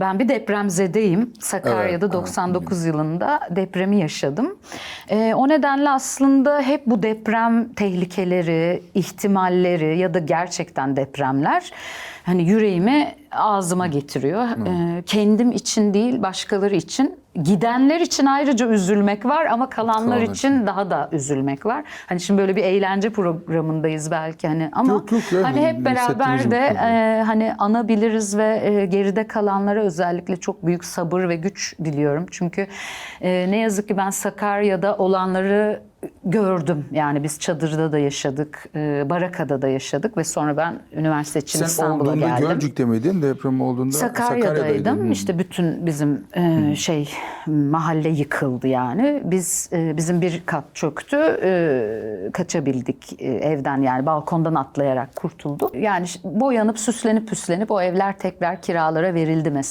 Ben bir depremzedeyim. Sakarya'da Evet, 99 yılında depremi yaşadım. Ee, o nedenle aslında hep bu deprem tehlikeleri, ihtimalleri ya da gerçekten depremler hani yüreğimi ağzıma getiriyor. Ee, kendim için değil, başkaları için. Gidenler için ayrıca üzülmek var ama kalanlar Kalanlar için daha da üzülmek var. Hani şimdi böyle bir eğlence programındayız belki hani ama Yok, yok ya, hani hep beraber hissettiğimiz de e, hani anabiliriz ve e, geride kalanlara özellikle çok büyük sabır ve güç diliyorum. Çünkü e, ne yazık ki ben Sakarya'da olanları gördüm. Yani biz çadırda da yaşadık, e, barakada da yaşadık ve sonra ben üniversite için Sen İstanbul'a geldim. Gölcük'te miydin deprem olduğunda? Sakarya'daydım. Sakarya'daydın. İşte bütün bizim e, şey mahalle yıkıldı yani. Biz e, bizim bir kat çöktü. E, kaçabildik e, evden yani balkondan atlayarak kurtulduk. Yani boyanıp süslenip püslenip o evler tekrar kiralara verildi mesela.